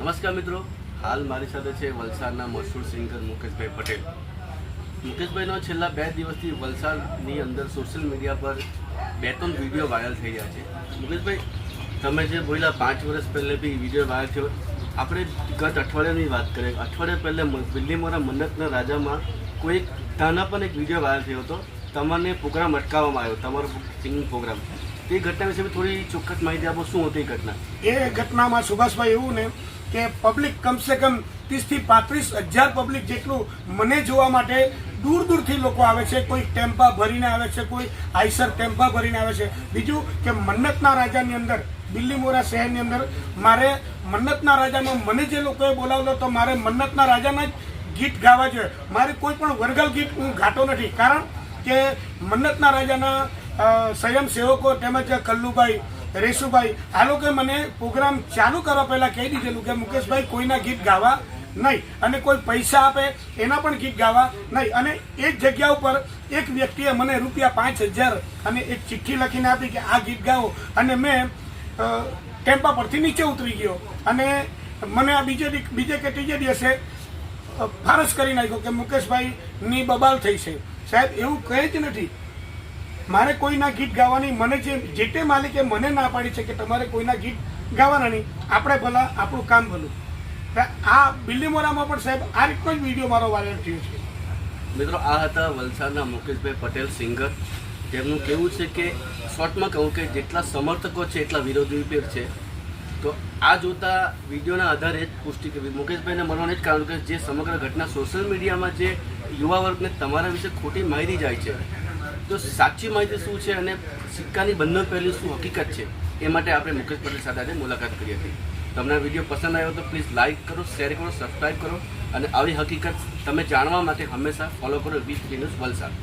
નમસ્કાર મિત્રો. હાલ મારી સાથે છે વલસાડના મશહૂર સિંગર મુકેશભાઈ પટેલ. મુકેશભાઈનો છેલ્લા બે દિવસથી વલસાડની અંદર સોશિયલ મીડિયા પર બે ત્રણ વીડિયો વાયરલ થઈ રહ્યા છે. મુકેશભાઈ, તમે જે બોલ્યા પાંચ વર્ષ પહેલે બી વીડિયો વાયરલ થયો, આપણે ગત અઠવાડિયાની વાત કરીએ. અઠવાડિયા પહેલાં દિલ્હીમાં મન્નતના રાજામાં કોઈ તાના પણ એક વીડિયો વાયરલ થયો હતો. તમને પ્રોગ્રામ અટકાવવામાં આવ્યો, તમારો સિંગિંગ પ્રોગ્રામ તે ઘટના વિશે થોડી ચોક્કસ માહિતી આપો, શું હતી ઘટના? એ ઘટનામાં સુભાષભાઈ એવું ને કે પબ્લિક કમસે કમ ત્રીસથી પાંત્રીસ હજાર પબ્લિક જેટલું મને જોવા માટે દૂર દૂરથી લોકો આવે છે. કોઈ ટેમ્પા ભરીને આવે છે, કોઈ આઈસર ટેમ્પા ભરીને આવે છે. બીજું કે મન્નતના રાજાની અંદર બિલ્લીમોરા શહેરની અંદર, મારે મન્નતના રાજામાં મને જે લોકોએ બોલાવેલો તો મારે મન્નતના રાજાના જ ગીત ગાવા જોઈએ. મારે કોઈ પણ વર્ગલ ગીત હું ગાતો નથી. કારણ કે મન્નતના રાજાના સ્વયંસેવકો તેમજ કલ્લુભાઈ રેશુભાઈ, આ લોકોએ મને પ્રોગ્રામ ચાલુ કરવા પહેલાં કહી દીધેલું કે મુકેશભાઈ કોઈના ગીત ગાવા નહીં અને કોઈ પૈસા આપે એના પણ ગીત ગાવા નહીં. અને એક જગ્યા ઉપર એક વ્યક્તિએ મને રૂપિયા પાંચ હજાર અને એક ચિઠ્ઠી લખીને આપી કે આ ગીત ગાઓ. અને મેં ટેમ્પા પરથી નીચે ઉતરી ગયો. અને મને આ બીજે બીજે કે ત્રીજે દિવસે ફારસ કરી નાખ્યો કે મુકેશભાઈની બબાલ થઈ છે. સાહેબ, એવું કહે જ નથી. મારે કોઈના ગીત ગાવાની મને જે જે તે માલિકે મને ના પાડી છે કે તમારે કોઈના ગીત ગાવાના નહીં. આપણે ભલા આપણું કામ ભલું. આ બિલ્લીમોરામાં પણ સાહેબ, આ રીતનો જ વીડિયો મારો વાયરલ થયો છે. મિત્રો, આ હતા વલસાડના મુકેશભાઈ પટેલ સિંગર. તેમનું કેવું છે કે, શોર્ટમાં કહું કે જેટલા સમર્થકો છે, એટલા વિરોધી પેર છે. તો આ જોતા વિડીયોના આધારે જ પુષ્ટિ કરવી મુકેશભાઈને મળવાનું જ કારણ કે જે સમગ્ર ઘટના સોશિયલ મીડિયામાં જે યુવા વર્ગને તમારા વિશે ખોટી માહિતી જાય છે. તો સાચી માહિતી શું છે અને સિક્કાની બંને પહેલી શું હકીકત છે? એ માટે આપણે મુકેશ પટેલ સાથે આજે મુલાકાત કરી હતી. તમને વીડિયો પસંદ આવ્યો તો પ્લીઝ લાઇક કરો શેર કરો સબસ્ક્રાઈબ કરો અને આવી હકીકત તમે જાણવા માટે હંમેશા ફોલો કરો વીસ ન્યૂઝ વલસાડ.